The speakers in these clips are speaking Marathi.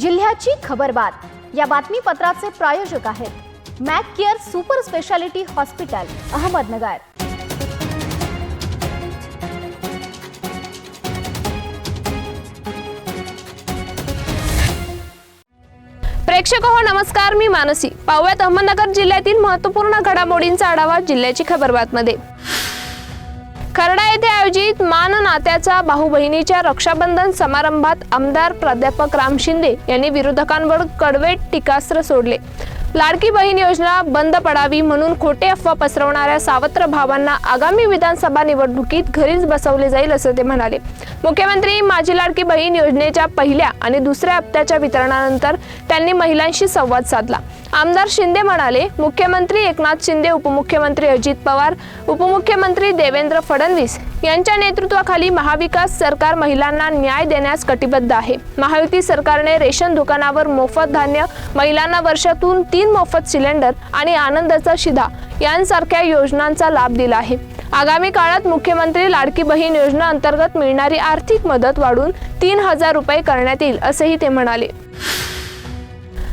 जिल्ह्याची खबरबात या बातमीपत्राचे प्रायोजक आहेत Mac Care super speciality hospital Ahmednagar. प्रेक्षक हो नमस्कार मी मानसी. पाहुयात अहमदनगर जिल्ह्यातील महत्त्वपूर्ण घडामोडींचा आढावा जिल्ह्याची खबरबातमध्ये खरडा येथे आयोजित मान नात्याचा भाऊ बहिणीच्या रक्षाबंधन समारंभात आमदार प्राध्यापक राम शिंदे यांनी विरोधकांवर कडवे टीकास्त्र सोडले. लाडकी बहीण योजना बंद पडावी म्हणून खोटे अफवा पसरवणाऱ्या सावत्र भावांना आगामी विधानसभा निवडणुकीत घरीच बसवले जाईल असं ते म्हणाले. मुख्यमंत्री माझी लाडकी बहीण योजनेच्या पहिल्या आणि दुसऱ्या हप्त्याच्या वितरणानंतर त्यांनी महिलांशी संवाद साधला. आमदार शिंदे म्हणाले मुख्यमंत्री एकनाथ शिंदे उपमुख्यमंत्री अजित पवार उपमुख्यमंत्री देवेंद्र फडणवीस यांच्या नेतृत्वाखाली महाविकास सरकार महिलांना न्याय देण्यास कटिबद्ध आहे. महायुती सरकारने रेशन दुकानावर मोफत धान्य महिलांना वर्षातून तीन मोफत सिलेंडर आणि आनंदाचा शिधा यांसारख्या योजनांचा लाभ दिला आहे. आगामी काळात मुख्यमंत्री लाडकी बहीण योजना अंतर्गत मिळणारी आर्थिक मदत वाढून तीन हजार रुपये करण्यात येईल असंही ते म्हणाले.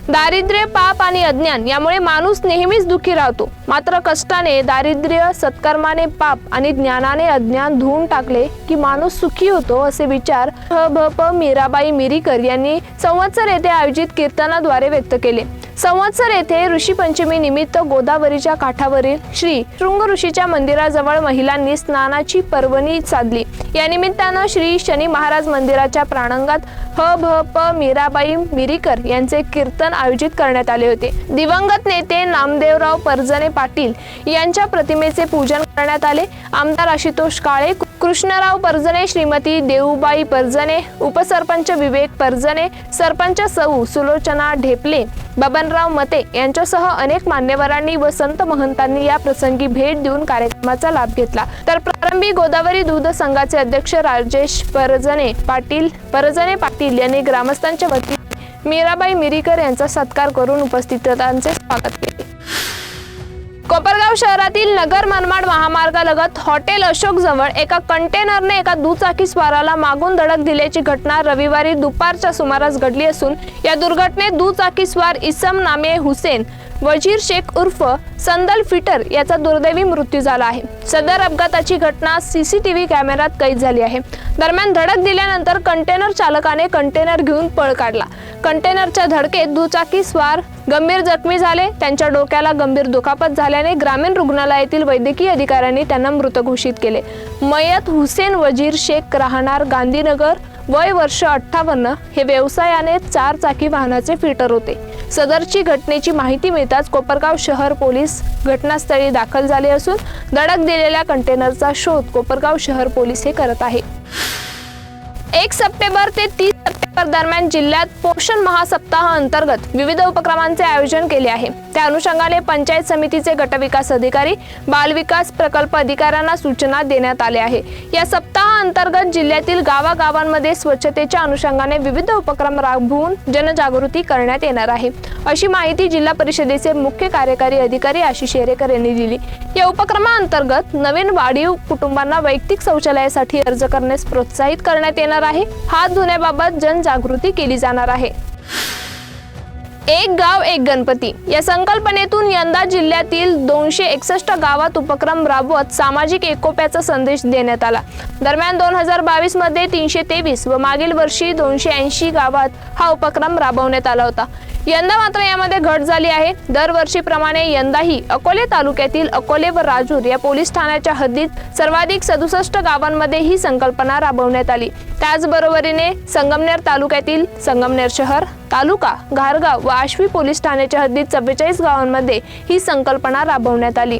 दारिद्र्य पाप आणि अज्ञान यामुळे माणूस नेहमीच दुःखी राहतो. मात्र कष्टाने दारिद्र्य सत्कर्माने पाप आणि ज्ञानाने अज्ञान धुवून टाकले की माणूस सुखी होतो असे विचार ह भ प मीराबाई मिरीकर यांनी संवत्सर येथे आयोजित कीर्तनाद्वारे व्यक्त केले. संवत्सर येथे ऋषी पंचमी निमित्त गोदावरीच्या काठावरील श्री शृंग ऋषीच्या मंदिराजवळ महिलांनी स्नानाची पर्वणी साधली या निमित्तानं श्री शनी महाराज मंदिराच्या प्रांगणात ह भ प मीराबाई मिरीकर यांचे कीर्तन आयोजित करण्यात आले होते. दिवंगत नेते नामदेवराव परजने पाटील यांच्या प्रतिमेचे पूजन करण्यात आले. आमदार आशुतोष काळे कृष्णराव परजणे श्रीमती देऊबाई परजणे उपसरपंच विवेक परजणे सरपंच सौ सुलोचना ढेपले बबनराव मते यांच्यासह अनेक मान्यवरांनी व संत महंतांनी या प्रसंगी भेट देऊन कार्यक्रमाचा लाभ घेतला. तर प्रारंभी गोदावरी दूध संघाचे अध्यक्ष राजेश परजने पाटील परजने पाटील यांनी ग्रामस्थांच्या वतीने मीराबाई मिरीकर यांचा सत्कार करून उपस्थितांचे स्वागत केले. कोपरगाव शहरातील नगर मनमाड महामार्गालगत हॉटेल अशोक जवळ एका कंटेनरने एका दुचाकी स्वाराला मागून धडक दिल्याची घटना रविवारी दुपारच्या सुमारास घडली असून या दुर्घटनेत दुचाकी स्वार इसम नामे हुसेन वजीर शेख उर्फ संदल फिटर याचा दुर्दैवी मृत्यू झाला आहे. सदर अपघाताची घटना सीसीटीव्ही कॅमेऱ्यात कैद झाली आहे. दरम्यान धडक दिल्यानंतर कंटेनर चालकाने कंटेनर घेऊन पळ काढला. कंटेनरच्या धडकेत दुचाकी स्वार गंभीर जखमी झाले. त्यांच्या डोक्याला गंभीर दुखापत झाल्याने ग्रामीण रुग्णालयातील वैद्यकीय अधिकाऱ्यांनी त्यांना मृत घोषित केले. मयत हुसेन वजीर शेख राहणार गांधीनगर वय वर्ष अठ्ठावन्न हे व्यवसायाने चार चाकी वाहनाचे फिटर होते. सदरची घटनेची माहिती मिळताच कोपरगाव शहर पोलीस घटनास्थळी दाखल झाले असून धडक दिलेल्या कंटेनरचा शोध कोपरगाव शहर पोलीस हे करत आहे. एक सप्टेंबर ते तीस सप्टेंबर दरम्यान जिल्ह्यात पोषण महासप्ताह अंतर्गत विविध उपक्रमांचे आयोजन केले आहे. त्या अनुषंगाने पंचायत समितीचे गटविकास अधिकारी बालविकास प्रकल्प अधिकाऱ्यांना सूचना देण्यात आल्या आहे. या सप्ताह अंतर्गत जिल्ह्यातील गावागावांमध्ये स्वच्छतेच्या अनुषंगाने विविध उपक्रम राबवून जनजागृती करण्यात येणार आहे. अशी माहिती जिल्हा परिषदेचे मुख्य कार्यकारी अधिकारी आशिष शेरेकर यांनी दिली. या उपक्रमाअंतर्गत नवीन वाढीव कुटुंबांना वैयक्तिक शौचालयासाठी अर्ज करण्यास प्रोत्साहित करण्यात येणार आहे. हात धुण्याबाबत जनजागृती केली जाणार आहे. एक गाव एक गणपती. या संकल्पनेतून यंदा जिल्ह्यातील दोनशे एकसष्ट गावात उपक्रम राबवत सामाजिक एकोप्याचा संदेश देण्यात आला. दरम्यान दोन हजार बावीसमध्ये तीनशे तेवीस व मागील वर्षी दोनशे ऐंशी गावात हा उपक्रम राबवण्यात आला होता. यंदा मात्र यामध्ये घट झाली आहे. दरवर्षीप्रमाणे यंदाही अकोले तालुक्यातील अकोले व राजूर या पोलीस ठाण्याच्या हद्दीत सर्वाधिक सदुसष्ट गावांमध्ये ही संकल्पना राबवण्यात आली. त्याचबरोबरीने संगमनेर तालुक्यातील संगमनेर शहर तालुका घारगाव व आश्वी पोलीस ठाण्याच्या हद्दीत चव्वेचाळीस गावांमध्ये ही संकल्पना राबवण्यात आली.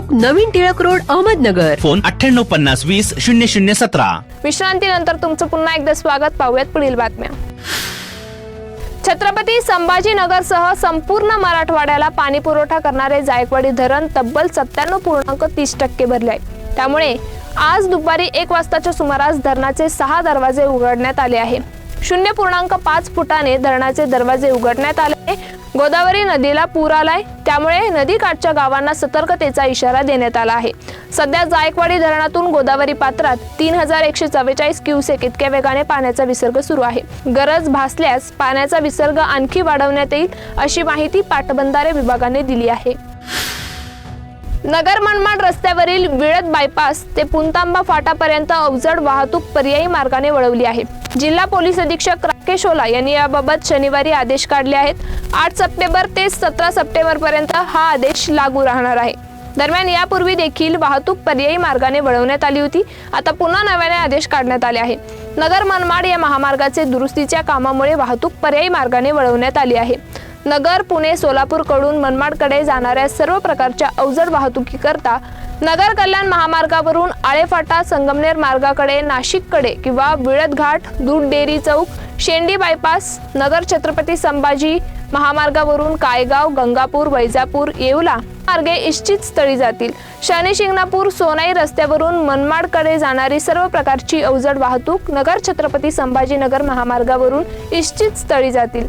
नवीन टिळक रोड अहमदनगर. फोन अठ्ठ्याण्णव पन्नास वीस शून्य शून्य सतरा. विश्रांतीनंतर तुमचं पुन्हा एकदा स्वागत. पाहूयात पुढील बातम्या. छत्रपती संभाजीनगरसह संपूर्ण मराठवाड्याला पाणी पुरवठा करणारे जायकवाडी धरण तब्बल सत्त्याण्णव पूर्णांक तीस टक्के भरले आहे. त्यामुळे आज दुपारी एक वाजताच्या सुमारास धरणाचे सहा दरवाजे उघडण्यात आले आहे. शून्य पूर्णांक पाच फुटाने धरणाचे दरवाजे उघडण्यात आले. गोदावरी नदीला पूर आलाय. त्यामुळे नदीकाठच्या गावांना सतर्कतेचा इशारा देण्यात आला आहे. सध्या जायकवाडी धरणातून गोदावरी पात्रात तीन हजार एकशे चव्वेचाळीस क्युसेक इतक्या वेगाने पाण्याचा विसर्ग सुरू आहे. गरज भासल्यास पाण्याचा विसर्ग आणखी वाढवण्यात येईल अशी माहिती पाटबंधारे विभागाने दिली आहे. नगर मनमाड रस्त्यावरील विळद बायपास ते पुंतांबा फाटापर्यंत अवजड वाहतूक पर्यायी मार्गाने वळवली आहे. जिल्हा पोलीस अधीक्षक राकेश ओला यांनी याबाबत शनिवारी आदेश काढले आहेत. आठ सप्टेंबर ते सतरा सप्टेंबर पर्यंत हा आदेश लागू राहणार आहे. दरम्यान यापूर्वी देखील वाहतूक पर्यायी मार्गाने वळवण्यात आली होती. आता पुन्हा नव्याने आदेश काढण्यात आले आहे. नगर मनमाड या महामार्गाचे दुरुस्तीच्या कामामुळे वाहतूक पर्यायी मार्गाने वळवण्यात आली आहे. नगर पुणे सोलापूरकडून मनमाडकडे जाणाऱ्या सर्व प्रकारच्या अवजड वाहतुकीकरता नगर कल्याण महामार्गावरून आळेफाटा संगमनेर मार्गाकडे नाशिककडे किंवा विळद घाट दूध डेअरी चौक शेंडी बायपास नगर छत्रपती संभाजी महामार्गावरून कायगाव गंगापूर वैजापूर येवला मार्गे इश्चित स्थळी जातील. शनी शिंगणापूर सोनाई रस्त्यावरून मनमाडकडे जाणारी सर्व प्रकारची अवजड वाहतूक नगर छत्रपती संभाजीनगर महामार्गावरून इश्चित स्थळी जातील.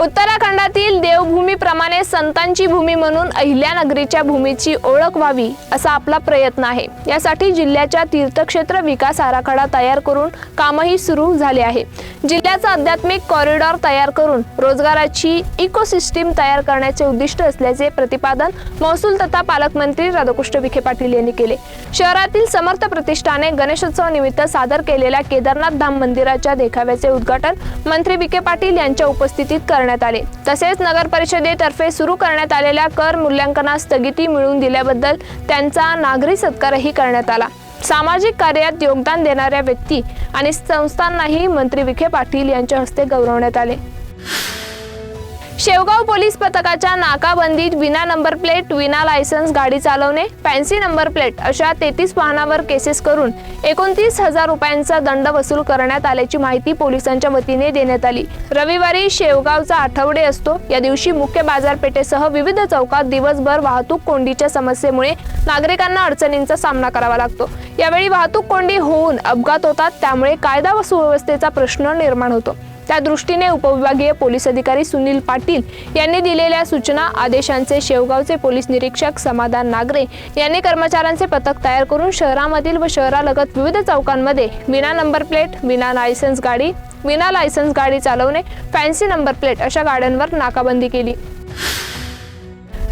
उत्तराखंडातील देवभूमीप्रमाणे संतांची भूमी म्हणून अहिल्यानगरीच्या भूमीची ओळख व्हावी असा आपला प्रयत्न आहे. यासाठी जिल्ह्याच्या तीर्थक्षेत्र विकास आराखडा तयार करून कामही सुरू झाले आहे. जिल्ह्याचा आध्यात्मिक कॉरिडॉर तयार करून रोजगाराची इकोसिस्टीम तयार करण्याचे उद्दिष्ट असल्याचे प्रतिपादन महसूल तथा पालकमंत्री राधाकृष्ण विखे पाटील यांनी केले. शहरातील समर्थ प्रतिष्ठाने गणेशोत्सव निमित्त सादर केलेल्या केदारनाथ धाम मंदिराच्या देखाव्याचे उद्घाटन मंत्री विखे पाटील यांच्या उपस्थितीत कर करण्यात आले. तसेच नगर परिषदेतर्फे सुरू करण्यात आलेल्या कर मूल्यांकनास स्थगिती मिळवून दिल्याबद्दल त्यांचा नागरी सत्कारही करण्यात आला. सामाजिक कार्यात योगदान देणाऱ्या व्यक्ती आणि संस्थांनाही मंत्री विखे पाटील यांच्या हस्ते गौरवण्यात आले. शेवगाव पोलीस पथकाच्या नाकाबंदीत विना नंबर प्लेट विना लायसन्स गाडी चालवणे फॅन्सी नंबर प्लेट अशा तेहतीस वाहनावर केसेस करून एकोणतीस हजार रुपयांचा दंड वसूल करण्यात आल्याची माहिती पोलिसांच्या वतीने देण्यात आली. रविवारी शेवगावचा आठवडे असतो. या दिवशी मुख्य बाजारपेठेसह विविध चौकात दिवसभर वाहतूक कोंडीच्या समस्येमुळे नागरिकांना अडचणींचा सामना करावा लागतो. यावेळी वाहतूक कोंडी होऊन अपघात होतात त्यामुळे कायदा व सुव्यवस्थेचा प्रश्न निर्माण होतो. त्या दृष्टीने उपविभागीय पोलीस अधिकारी सुनील पाटील यांनी दिलेल्या सूचना आदेशांचे शेवगावचे पोलीस निरीक्षक समाधान नागरे यांनी कर्मचाऱ्यांचे पथक तयार करून शहरामधील व शहरालगत विविध चौकांमध्ये विना नंबर प्लेट विना लायसन्स गाडी विना लायसन्स गाडी चालवणे फॅन्सी नंबर प्लेट अशा गाड्यांवर नाकाबंदी केली.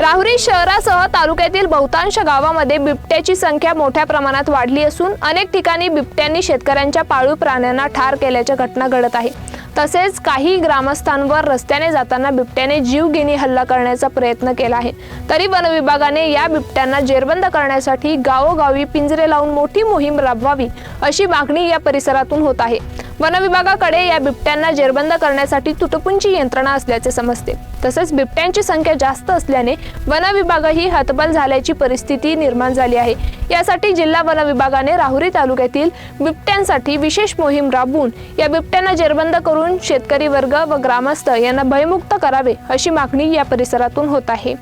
राहुरी शहरासह तालुक्यातील बहुतांश गावामध्ये बिबट्याची संख्या मोठ्या प्रमाणात वाढली असून अनेक ठिकाणी बिबट्यांनी शेतकऱ्यांच्या पाळीव प्राण्यांना ठार केल्याच्या घटना घडत आहे तसेच काही ग्रामस्थांवर रस्त्याने जाताना बिबट्याने जीवघेणी हल्ला करण्याचा प्रयत्न केला आहे. तरी वनविभागाने या बिबट्यांना जेरबंद करण्यासाठी गावोगावी पिंजरे लावून मोठी मोहीम राबवावी अशी मागणी या परिसरातून होत आहे. वन विभागाकडे या बिबट्यांना जेरबंद करण्यासाठी तुटपुंची यंत्रणा असल्याचे समजते. तसेच बिबट्यांची संख्या जास्त असल्याने वनविभागही हतबल झाल्याची परिस्थिती निर्माण झाली आहे. यासाठी जिल्हा वन विभागाने राहुरी तालुक्यातील बिबट्यांसाठी विशेष मोहीम राबवून या बिबट्यांना जेरबंद करून शेतकरी वर्ग व ग्रामस्थ यांना भयमुक्त करावे अशी मागणी या परिसरातून होत आहे.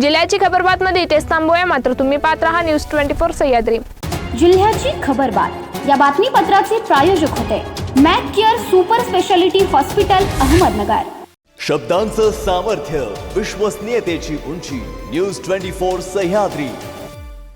जिल्ह्याची खबरबातमध्ये इथेच थांबूया. मात्र तुम्ही पाहत राहा न्यूज ट्वेंटी फोर सह्याद्री. जिल्ह्याची खबरबात. या बातमीपत्राचे प्रायोजक होते। Mac Care super speciality hospital, Ahmednagar. शब्दांचं सामर्थ्य, विश्वसनीयतेची उंची, न्यूज़ ट्वेंटी फोर सह्याद्री।